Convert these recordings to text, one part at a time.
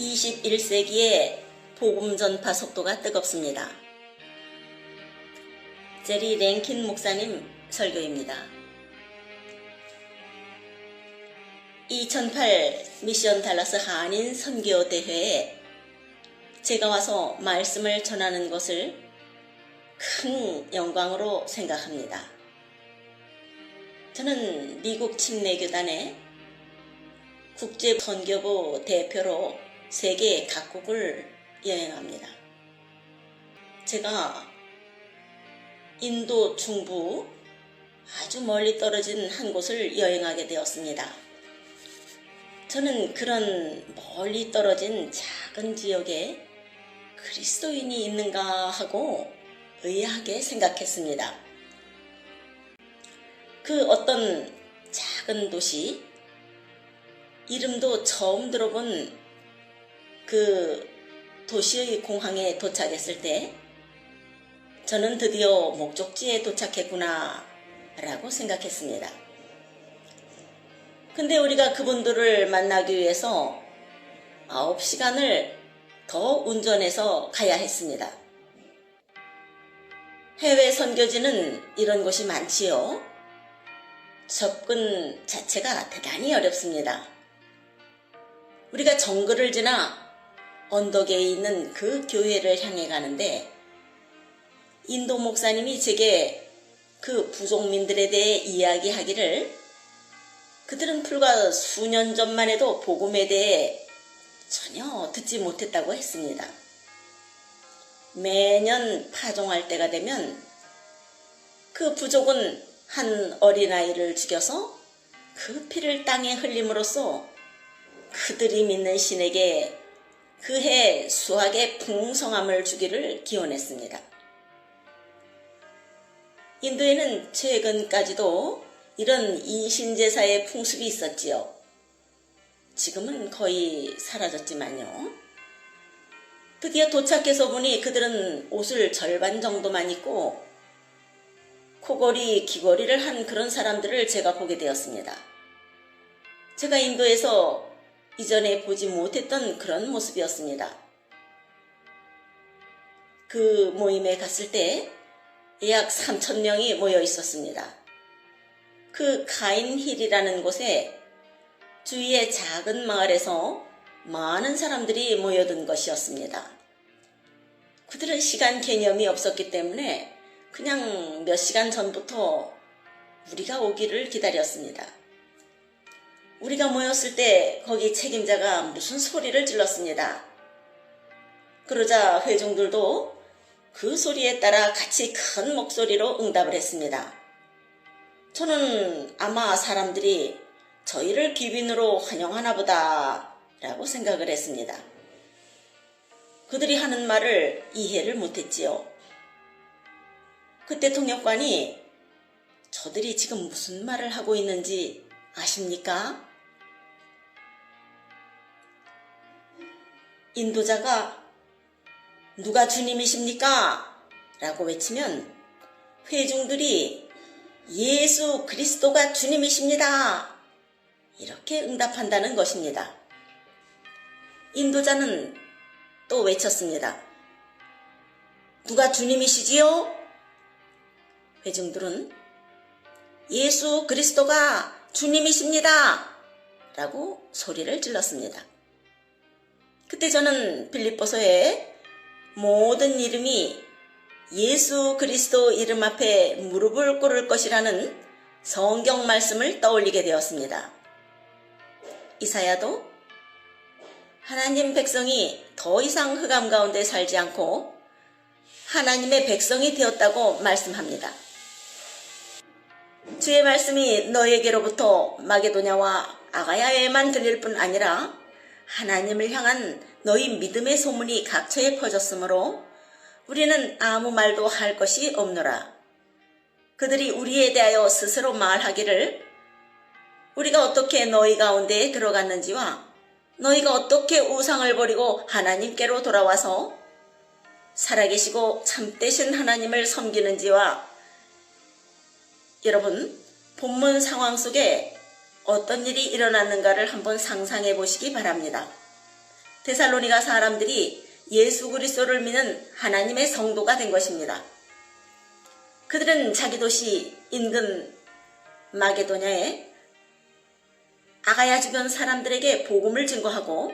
21세기의 복음 전파 속도가 뜨겁습니다. 제리 랭킨 목사님 설교입니다. 2008 미션 달라스 한인 선교 대회에 제가 와서 말씀을 전하는 것을 큰 영광으로 생각합니다. 저는 미국 침례교단의 국제 선교부 대표로 세계 각국을 여행합니다. 제가 인도 중부 아주 멀리 떨어진 한 곳을 여행하게 되었습니다. 저는 그런 멀리 떨어진 작은 지역에 그리스도인이 있는가 하고 의아하게 생각했습니다. 그 어떤 작은 도시, 이름도 처음 들어본 그 도시의 공항에 도착했을 때 저는 드디어 목적지에 도착했구나 라고 생각했습니다. 근데 우리가 그분들을 만나기 위해서 9시간을 더 운전해서 가야 했습니다. 해외 선교지는 이런 곳이 많지요. 접근 자체가 대단히 어렵습니다. 우리가 정글을 지나 언덕에 있는 그 교회를 향해 가는데 인도 목사님이 제게 그 부족민들에 대해 이야기하기를 그들은 불과 수년 전만 해도 복음에 대해 전혀 듣지 못했다고 했습니다. 매년 파종할 때가 되면 그 부족은 한 어린아이를 죽여서 그 피를 땅에 흘림으로써 그들이 믿는 신에게 그해 수학의 풍성함을 주기를 기원했습니다. 인도에는 최근까지도 이런 이신제사의 풍습이 있었지요. 지금은 거의 사라졌지만요. 드디어 도착해서 보니 그들은 옷을 절반 정도만 입고 코걸이, 귀걸이를 한 그런 사람들을 제가 보게 되었습니다. 제가 인도에서 이전에 보지 못했던 그런 모습이었습니다. 그 모임에 갔을 때 약 3천 명이 모여 있었습니다. 그 가인힐이라는 곳에 주위의 작은 마을에서 많은 사람들이 모여든 것이었습니다. 그들은 시간 개념이 없었기 때문에 그냥 몇 시간 전부터 우리가 오기를 기다렸습니다. 우리가 모였을 때 거기 책임자가 무슨 소리를 질렀습니다. 그러자 회중들도 그 소리에 따라 같이 큰 목소리로 응답을 했습니다. 저는 아마 사람들이 저희를 귀빈으로 환영하나 보다 라고 생각을 했습니다. 그들이 하는 말을 이해를 못했지요. 그때 통역관이 저들이 지금 무슨 말을 하고 있는지 아십니까? 인도자가 누가 주님이십니까? 라고 외치면 회중들이 예수 그리스도가 주님이십니다. 이렇게 응답한다는 것입니다. 인도자는 또 외쳤습니다. 누가 주님이시지요? 회중들은 예수 그리스도가 주님이십니다. 라고 소리를 질렀습니다. 그때 저는 빌립보서에 모든 이름이 예수 그리스도 이름 앞에 무릎을 꿇을 것이라는 성경 말씀을 떠올리게 되었습니다. 이사야도 하나님 백성이 더 이상 흑암 가운데 살지 않고 하나님의 백성이 되었다고 말씀합니다. 주의 말씀이 너에게로부터 마게도냐와 아가야에만 들릴 뿐 아니라 하나님을 향한 너희 믿음의 소문이 각처에 퍼졌으므로 우리는 아무 말도 할 것이 없노라. 그들이 우리에 대하여 스스로 말하기를 우리가 어떻게 너희 가운데에 들어갔는지와 너희가 어떻게 우상을 버리고 하나님께로 돌아와서 살아계시고 참되신 하나님을 섬기는지와 여러분 본문 상황 속에 어떤 일이 일어났는가를 한번 상상해 보시기 바랍니다. 데살로니가 사람들이 예수 그리스도를 믿는 하나님의 성도가 된 것입니다. 그들은 자기 도시 인근 마게도냐에 아가야 주변 사람들에게 복음을 증거하고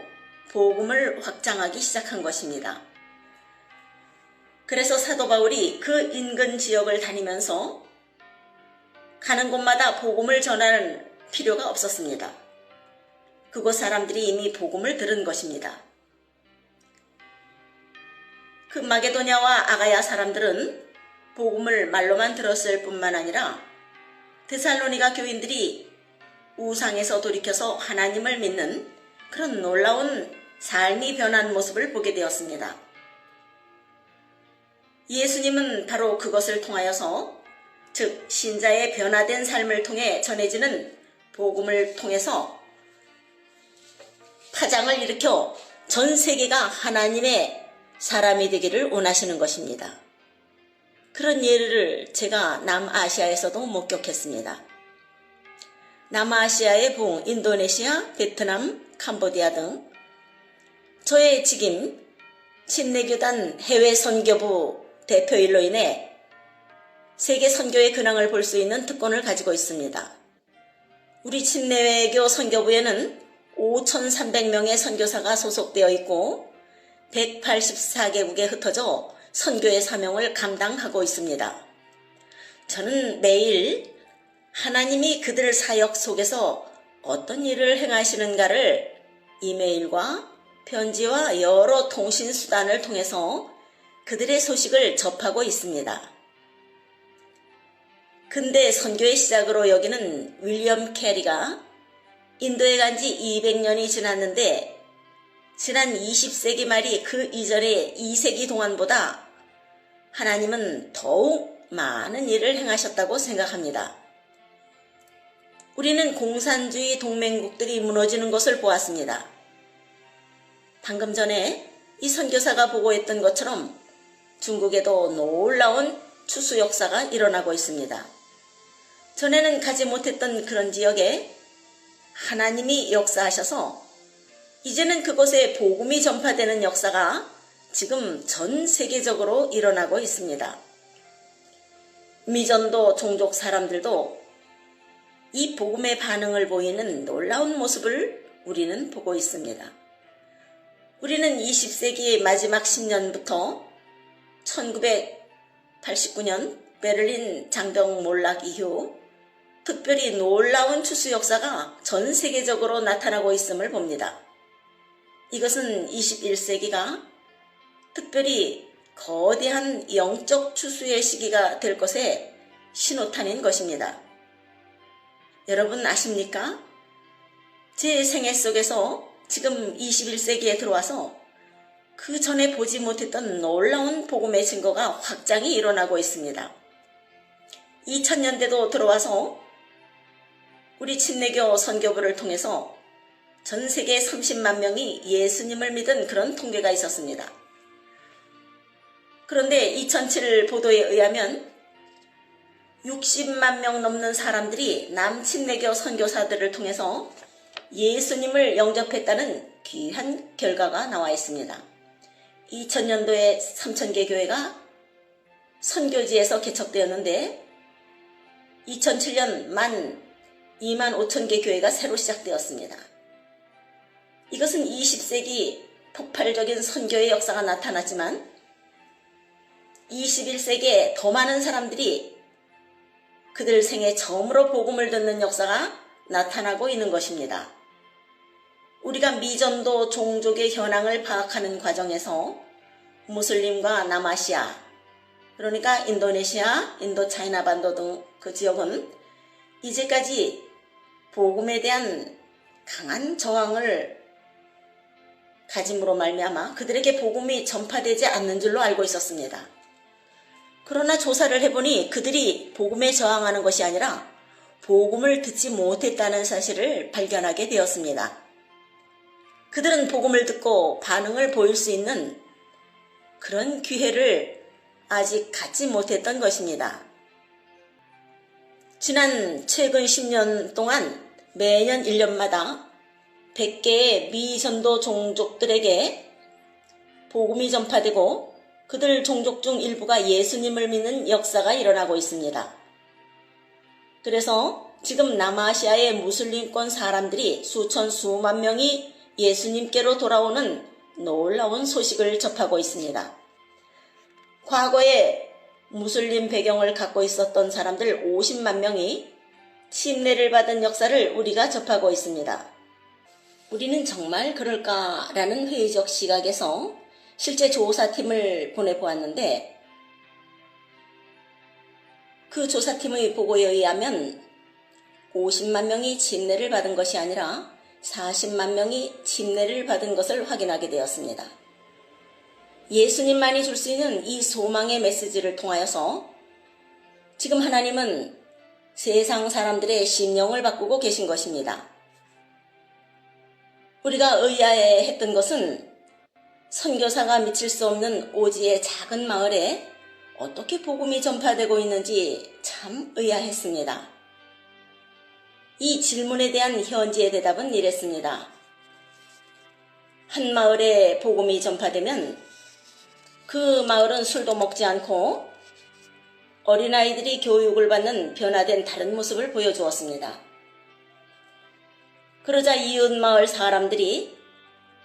복음을 확장하기 시작한 것입니다. 그래서 사도 바울이 그 인근 지역을 다니면서 가는 곳마다 복음을 전하는 필요가 없었습니다. 그곳 사람들이 이미 복음을 들은 것입니다. 그 마게도냐와 아가야 사람들은 복음을 말로만 들었을 뿐만 아니라 데살로니가 교인들이 우상에서 돌이켜서 하나님을 믿는 그런 놀라운 삶이 변한 모습을 보게 되었습니다. 예수님은 바로 그것을 통하여서 즉 신자의 변화된 삶을 통해 전해지는 복음을 통해서 파장을 일으켜 전 세계가 하나님의 사람이 되기를 원하시는 것입니다. 그런 예를 제가 남아시아에서도 목격했습니다. 남아시아의 봉, 인도네시아, 베트남, 캄보디아 등 저의 직임 친내교단 해외 선교부 대표일로 인해 세계 선교의 근황을 볼 수 있는 특권을 가지고 있습니다. 우리 친내외교 선교부에는 5,300명의 선교사가 소속되어 있고 184개국에 흩어져 선교의 사명을 감당하고 있습니다. 저는 매일 하나님이 그들 사역 속에서 어떤 일을 행하시는가를 이메일과 편지와 여러 통신 수단을 통해서 그들의 소식을 접하고 있습니다. 근대 선교의 시작으로 여기는 윌리엄 캐리가 인도에 간 지 200년이 지났는데 지난 20세기 말이 그 이전의 2세기 동안보다 하나님은 더욱 많은 일을 행하셨다고 생각합니다. 우리는 공산주의 동맹국들이 무너지는 것을 보았습니다. 방금 전에 이 선교사가 보고했던 것처럼 중국에도 놀라운 추수 역사가 일어나고 있습니다. 전에는 가지 못했던 그런 지역에 하나님이 역사하셔서 이제는 그곳에 복음이 전파되는 역사가 지금 전 세계적으로 일어나고 있습니다. 미전도 종족 사람들도 이 복음의 반응을 보이는 놀라운 모습을 우리는 보고 있습니다. 우리는 20세기의 마지막 10년부터 1989년 베를린 장병 몰락 이후 특별히 놀라운 추수 역사가 전 세계적으로 나타나고 있음을 봅니다. 이것은 21세기가 특별히 거대한 영적 추수의 시기가 될 것에 신호탄인 것입니다. 여러분 아십니까? 제 생애 속에서 지금 21세기에 들어와서 그 전에 보지 못했던 놀라운 복음의 증거가 확장이 일어나고 있습니다. 2000년대도 들어와서 우리 친내교 선교부를 통해서 전 세계 30만 명이 예수님을 믿은 그런 통계가 있었습니다. 그런데 2007 보도에 의하면 60만 명 넘는 사람들이 남친내교 선교사들을 통해서 예수님을 영접했다는 귀한 결과가 나와 있습니다. 2000년도에 3,000개 교회가 선교지에서 개척되었는데 2007년 만 2만 5천 개 교회가 새로 시작되었습니다. 이것은 20세기 폭발적인 선교의 역사가 나타났지만 21세기에 더 많은 사람들이 그들 생애 처음으로 복음을 듣는 역사가 나타나고 있는 것입니다. 우리가 미전도 종족의 현황을 파악하는 과정에서 무슬림과 남아시아, 그러니까 인도네시아, 인도차이나 반도 등 그 지역은 이제까지 복음에 대한 강한 저항을 가짐으로 말미암아 그들에게 복음이 전파되지 않는 줄로 알고 있었습니다. 그러나 조사를 해보니 그들이 복음에 저항하는 것이 아니라 복음을 듣지 못했다는 사실을 발견하게 되었습니다. 그들은 복음을 듣고 반응을 보일 수 있는 그런 기회를 아직 갖지 못했던 것입니다. 지난 최근 10년 동안 매년 1년마다 100개의 미전도 종족들에게 복음이 전파되고 그들 종족 중 일부가 예수님을 믿는 역사가 일어나고 있습니다. 그래서 지금 남아시아의 무슬림권 사람들이 수천 수만 명이 예수님께로 돌아오는 놀라운 소식을 접하고 있습니다. 과거에 무슬림 배경을 갖고 있었던 사람들 50만 명이 침례를 받은 역사를 우리가 접하고 있습니다. 우리는 정말 그럴까라는 회의적 시각에서 실제 조사팀을 보내보았는데 그 조사팀의 보고에 의하면 50만 명이 침례를 받은 것이 아니라 40만 명이 침례를 받은 것을 확인하게 되었습니다. 예수님만이 줄 수 있는 이 소망의 메시지를 통하여서 지금 하나님은 세상 사람들의 심령을 바꾸고 계신 것입니다. 우리가 의아해 했던 것은 선교사가 미칠 수 없는 오지의 작은 마을에 어떻게 복음이 전파되고 있는지 참 의아했습니다. 이 질문에 대한 현지의 대답은 이랬습니다. 한 마을에 복음이 전파되면 그 마을은 술도 먹지 않고 어린아이들이 교육을 받는 변화된 다른 모습을 보여주었습니다. 그러자 이웃 마을 사람들이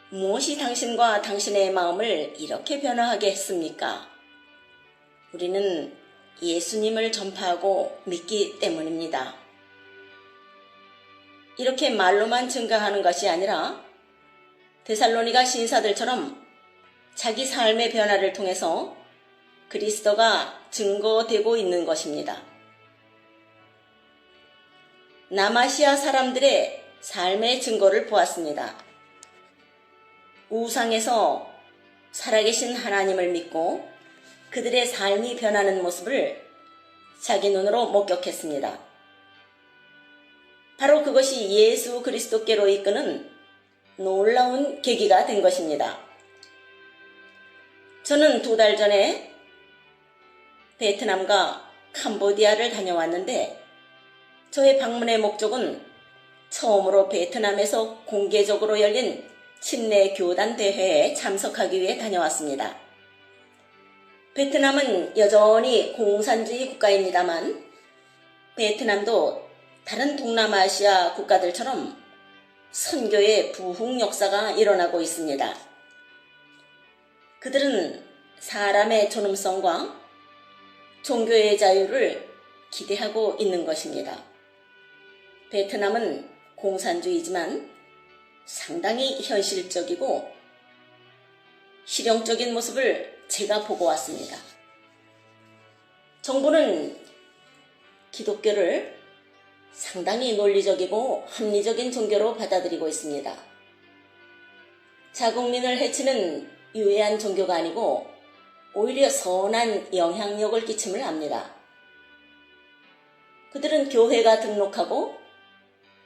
무엇이 당신과 당신의 마음을 이렇게 변화하게 했습니까? 우리는 예수님을 전파하고 믿기 때문입니다. 이렇게 말로만 증가하는 것이 아니라 데살로니가 신사들처럼 자기 삶의 변화를 통해서 그리스도가 증거되고 있는 것입니다. 남아시아 사람들의 삶의 증거를 보았습니다. 우상에서 살아계신 하나님을 믿고 그들의 삶이 변하는 모습을 자기 눈으로 목격했습니다. 바로 그것이 예수 그리스도께로 이끄는 놀라운 계기가 된 것입니다. 저는 두 달 전에 베트남과 캄보디아를 다녀왔는데 저의 방문의 목적은 처음으로 베트남에서 공개적으로 열린 침례 교단 대회에 참석하기 위해 다녀왔습니다. 베트남은 여전히 공산주의 국가입니다만 베트남도 다른 동남아시아 국가들처럼 선교의 부흥 역사가 일어나고 있습니다. 그들은 사람의 존엄성과 종교의 자유를 기대하고 있는 것입니다. 베트남은 공산주의지만 상당히 현실적이고 실용적인 모습을 제가 보고 왔습니다. 정부는 기독교를 상당히 논리적이고 합리적인 종교로 받아들이고 있습니다. 자국민을 해치는 유해한 종교가 아니고 오히려 선한 영향력을 끼침을 합니다. 그들은 교회가 등록하고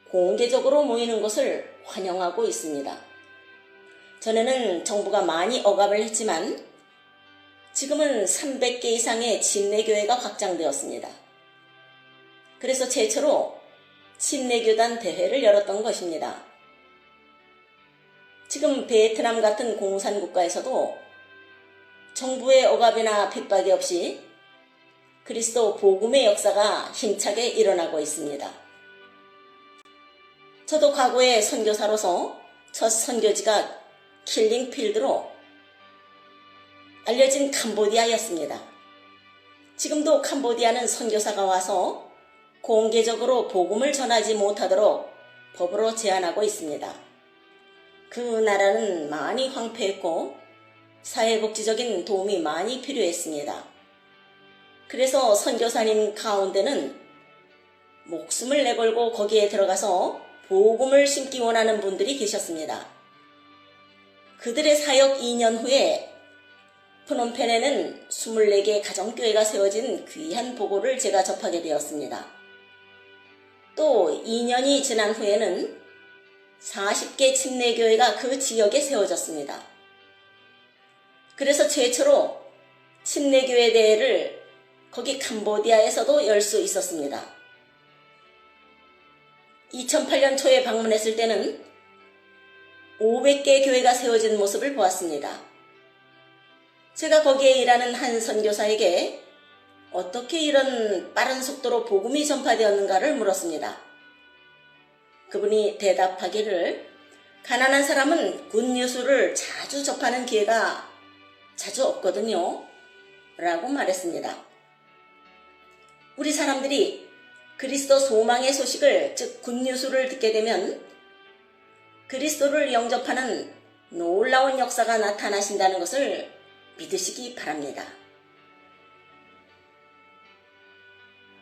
공개적으로 모이는 것을 환영하고 있습니다. 전에는 정부가 많이 억압을 했지만 지금은 300개 이상의 진례교회가 확장되었습니다. 그래서 최초로 친내교단 대회를 열었던 것입니다. 지금 베트남 같은 공산국가에서도 정부의 억압이나 핍박이 없이 그리스도 복음의 역사가 힘차게 일어나고 있습니다. 저도 과거에 선교사로서 첫 선교지가 킬링필드로 알려진 캄보디아였습니다. 지금도 캄보디아는 선교사가 와서 공개적으로 복음을 전하지 못하도록 법으로 제한하고 있습니다. 그 나라는 많이 황폐했고 사회복지적인 도움이 많이 필요했습니다. 그래서 선교사님 가운데는 목숨을 내걸고 거기에 들어가서 복음을 심기 원하는 분들이 계셨습니다. 그들의 사역 2년 후에 프놈펜에는 24개 가정교회가 세워진 귀한 보고를 제가 접하게 되었습니다. 또 2년이 지난 후에는 40개 침례교회가 그 지역에 세워졌습니다. 그래서 최초로 침례교회 대회를 거기 캄보디아에서도 열 수 있었습니다. 2008년 초에 방문했을 때는 500개 교회가 세워진 모습을 보았습니다. 제가 거기에 일하는 한 선교사에게 어떻게 이런 빠른 속도로 복음이 전파되었는가를 물었습니다. 그분이 대답하기를 가난한 사람은 굿뉴스를 자주 접하는 기회가 자주 없거든요. 라고 말했습니다. 우리 사람들이 그리스도 소망의 소식을 즉 굿뉴스를 듣게 되면 그리스도를 영접하는 놀라운 역사가 나타나신다는 것을 믿으시기 바랍니다.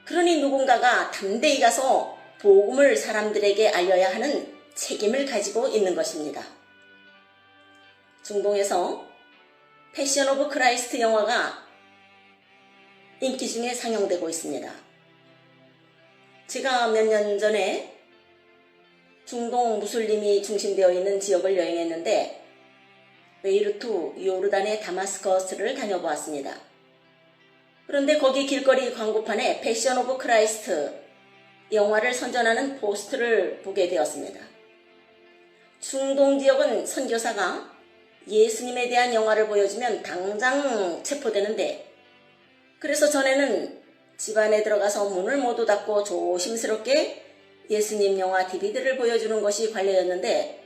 그러니 누군가가 담대히 가서 복음을 사람들에게 알려야 하는 책임을 가지고 있는 것입니다. 중동에서 패션 오브 크라이스트 영화가 인기 중에 상영되고 있습니다. 제가 몇 년 전에 중동 무슬림이 중심되어 있는 지역을 여행했는데 베이루트 요르단의 다마스커스를 다녀보았습니다. 그런데 거기 길거리 광고판에 패션 오브 크라이스트 영화를 선전하는 포스트를 보게 되었습니다. 중동 지역은 선교사가 예수님에 대한 영화를 보여주면 당장 체포되는데 그래서 전에는 집안에 들어가서 문을 모두 닫고 조심스럽게 예수님 영화 DVD를 보여주는 것이 관례였는데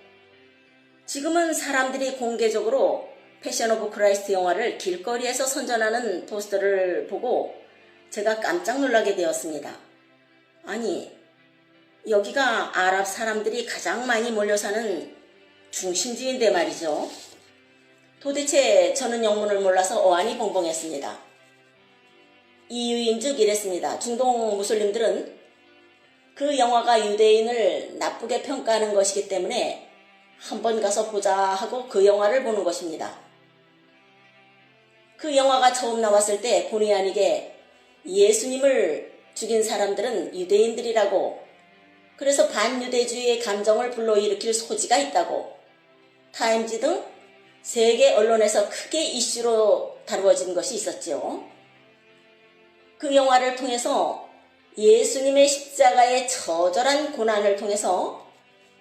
지금은 사람들이 공개적으로 패션 오브 크라이스트 영화를 길거리에서 선전하는 포스터를 보고 제가 깜짝 놀라게 되었습니다. 아니, 여기가 아랍 사람들이 가장 많이 몰려 사는 중심지인데 말이죠. 도대체 저는 영문을 몰라서 어안이 벙벙했습니다. 이유인 즉 이랬습니다. 중동 무슬림들은 그 영화가 유대인을 나쁘게 평가하는 것이기 때문에 한번 가서 보자 하고 그 영화를 보는 것입니다. 그 영화가 처음 나왔을 때 본의 아니게 예수님을 죽인 사람들은 유대인들이라고 그래서 반유대주의의 감정을 불러일으킬 소지가 있다고 타임지 등 세계 언론에서 크게 이슈로 다루어진 것이 있었지요. 그 영화를 통해서 예수님의 십자가의 처절한 고난을 통해서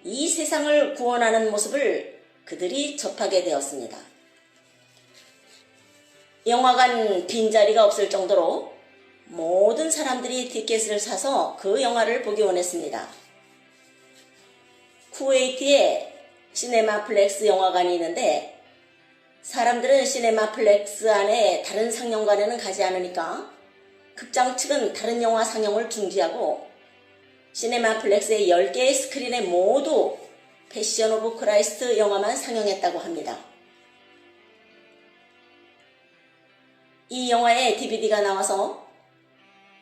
이 세상을 구원하는 모습을 그들이 접하게 되었습니다. 영화관 빈자리가 없을 정도로 모든 사람들이 티켓을 사서 그 영화를 보기 원했습니다. 쿠웨이트에 시네마 플렉스 영화관이 있는데 사람들은 시네마플렉스 안에 다른 상영관에는 가지 않으니까 극장 측은 다른 영화 상영을 중지하고 시네마플렉스의 10개의 스크린에 모두 패션 오브 크라이스트 영화만 상영했다고 합니다. 이 영화에 DVD가 나와서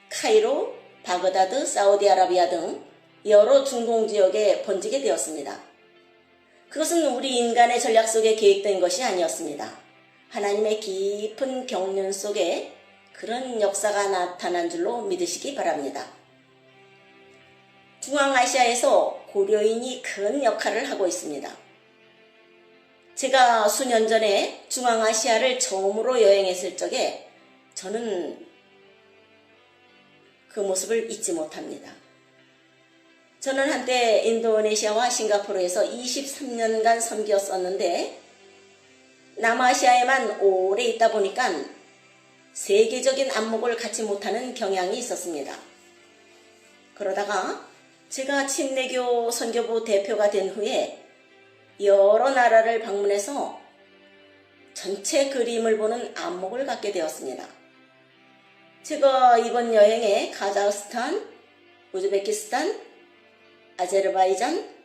카이로, 바그다드, 사우디아라비아 등 여러 중동 지역에 번지게 되었습니다. 그것은 우리 인간의 전략 속에 계획된 것이 아니었습니다. 하나님의 깊은 경륜 속에 그런 역사가 나타난 줄로 믿으시기 바랍니다. 중앙아시아에서 고려인이 큰 역할을 하고 있습니다. 제가 수년 전에 중앙아시아를 처음으로 여행했을 적에 저는 그 모습을 잊지 못합니다. 저는 한때 인도네시아와 싱가포르에서 23년간 섬기었었는데 남아시아에만 오래 있다 보니까 세계적인 안목을 갖지 못하는 경향이 있었습니다. 그러다가 제가 침례교 선교부 대표가 된 후에 여러 나라를 방문해서 전체 그림을 보는 안목을 갖게 되었습니다. 제가 이번 여행에 카자흐스탄, 우즈베키스탄, 아제르바이잔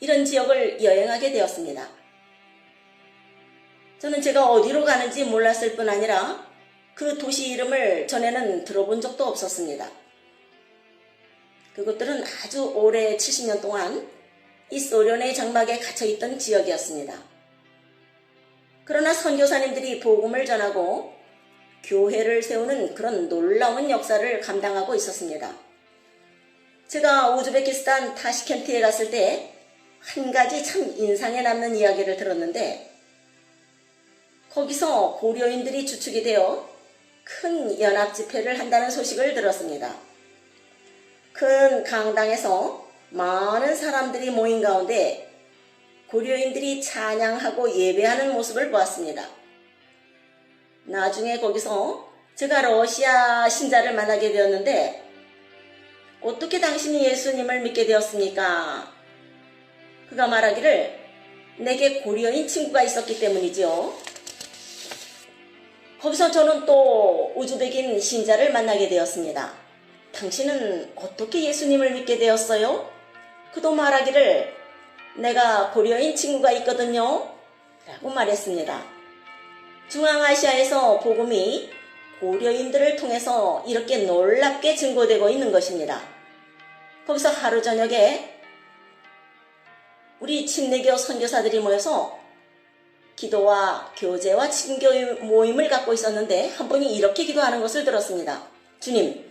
이런 지역을 여행하게 되었습니다. 저는 제가 어디로 가는지 몰랐을 뿐 아니라 그 도시 이름을 전에는 들어본 적도 없었습니다. 그것들은 아주 오래 70년 동안 이 소련의 장막에 갇혀있던 지역이었습니다. 그러나 선교사님들이 복음을 전하고 교회를 세우는 그런 놀라운 역사를 감당하고 있었습니다. 제가 우즈베키스탄 타시켄트에 갔을 때 한 가지 참 인상에 남는 이야기를 들었는데 거기서 고려인들이 주축이 되어 큰 연합 집회를 한다는 소식을 들었습니다. 큰 강당에서 많은 사람들이 모인 가운데 고려인들이 찬양하고 예배하는 모습을 보았습니다. 나중에 거기서 제가 러시아 신자를 만나게 되었는데 어떻게 당신이 예수님을 믿게 되었습니까? 그가 말하기를 내게 고려인 친구가 있었기 때문이지요. 거기서 저는 또 우즈벡인 신자를 만나게 되었습니다. 당신은 어떻게 예수님을 믿게 되었어요? 그도 말하기를 내가 고려인 친구가 있거든요. 라고 말했습니다. 중앙아시아에서 복음이 고려인들을 통해서 이렇게 놀랍게 증거되고 있는 것입니다. 거기서 하루 저녁에 우리 침례교 선교사들이 모여서 기도와 교제와 친교 모임을 갖고 있었는데 한 분이 이렇게 기도하는 것을 들었습니다. 주님,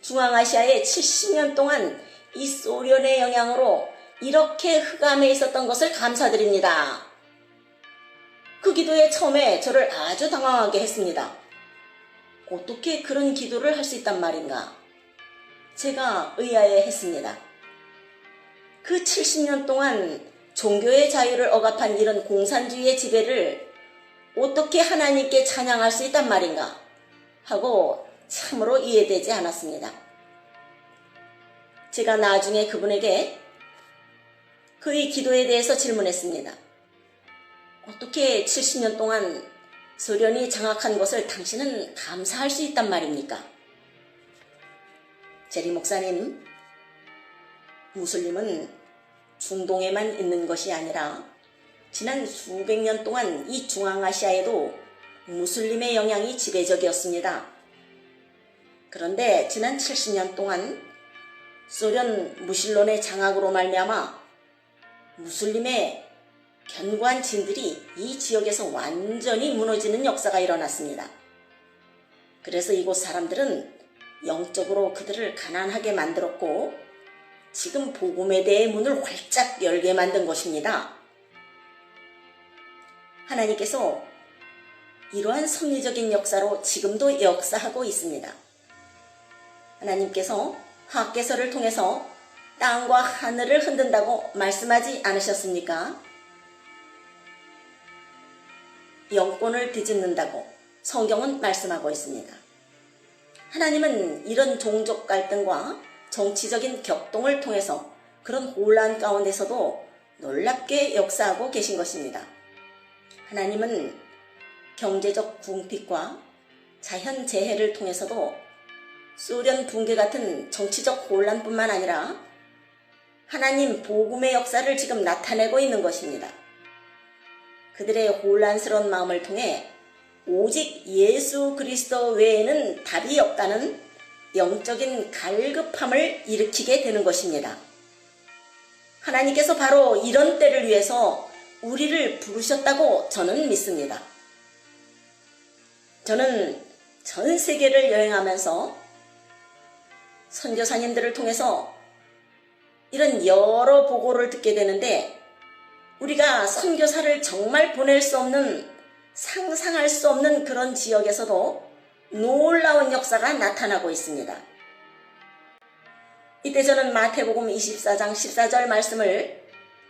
중앙아시아에 70년 동안 이 소련의 영향으로 이렇게 흑암에 있었던 것을 감사드립니다. 그 기도에 처음에 저를 아주 당황하게 했습니다. 어떻게 그런 기도를 할 수 있단 말인가? 제가 의아해 했습니다. 그 70년 동안 종교의 자유를 억압한 이런 공산주의의 지배를 어떻게 하나님께 찬양할 수 있단 말인가? 하고 참으로 이해되지 않았습니다. 제가 나중에 그분에게 그의 기도에 대해서 질문했습니다. 어떻게 70년 동안 소련이 장악한 것을 당신은 감사할 수 있단 말입니까? 제리 목사님, 무슬림은 중동에만 있는 것이 아니라 지난 수백 년 동안 이 중앙아시아에도 무슬림의 영향이 지배적이었습니다. 그런데 지난 70년 동안 소련 무신론의 장악으로 말미암아 무슬림의 견고한 진들이 이 지역에서 완전히 무너지는 역사가 일어났습니다. 그래서 이곳 사람들은 영적으로 그들을 가난하게 만들었고 지금 복음에 대해 문을 활짝 열게 만든 것입니다. 하나님께서 이러한 섭리적인 역사로 지금도 역사하고 있습니다. 하나님께서 학계서를 통해서 땅과 하늘을 흔든다고 말씀하지 않으셨습니까? 영권을 뒤집는다고 성경은 말씀하고 있습니다. 하나님은 이런 종족 갈등과 정치적인 격동을 통해서 그런 혼란 가운데서도 놀랍게 역사하고 계신 것입니다. 하나님은 경제적 궁핍과 자연 재해를 통해서도 소련 붕괴 같은 정치적 혼란뿐만 아니라 하나님 복음의 역사를 지금 나타내고 있는 것입니다. 그들의 혼란스러운 마음을 통해 오직 예수 그리스도 외에는 답이 없다는 영적인 갈급함을 일으키게 되는 것입니다. 하나님께서 바로 이런 때를 위해서 우리를 부르셨다고 저는 믿습니다. 저는 전 세계를 여행하면서 선교사님들을 통해서 이런 여러 보고를 듣게 되는데 우리가 선교사를 정말 보낼 수 없는 상상할 수 없는 그런 지역에서도 놀라운 역사가 나타나고 있습니다. 이때 저는 마태복음 24장 14절 말씀을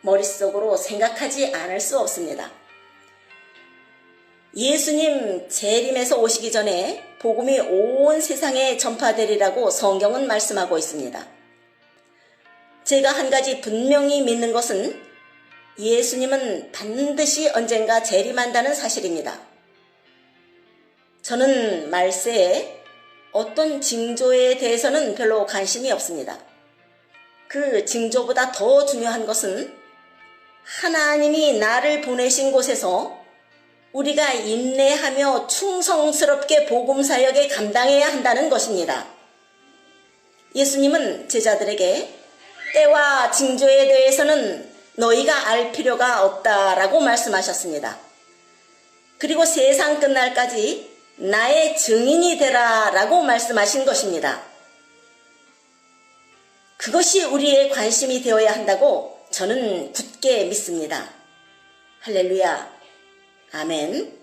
머릿속으로 생각하지 않을 수 없습니다. 예수님 재림에서 오시기 전에 복음이 온 세상에 전파되리라고 성경은 말씀하고 있습니다. 제가 한 가지 분명히 믿는 것은 예수님은 반드시 언젠가 재림한다는 사실입니다. 저는 말세에 어떤 징조에 대해서는 별로 관심이 없습니다. 그 징조보다 더 중요한 것은 하나님이 나를 보내신 곳에서 우리가 인내하며 충성스럽게 복음 사역에 감당해야 한다는 것입니다. 예수님은 제자들에게 때와 징조에 대해서는 너희가 알 필요가 없다라고 말씀하셨습니다. 그리고 세상 끝날까지 나의 증인이 되라 라고 말씀하신 것입니다. 그것이 우리의 관심이 되어야 한다고 저는 굳게 믿습니다. 할렐루야. 아멘.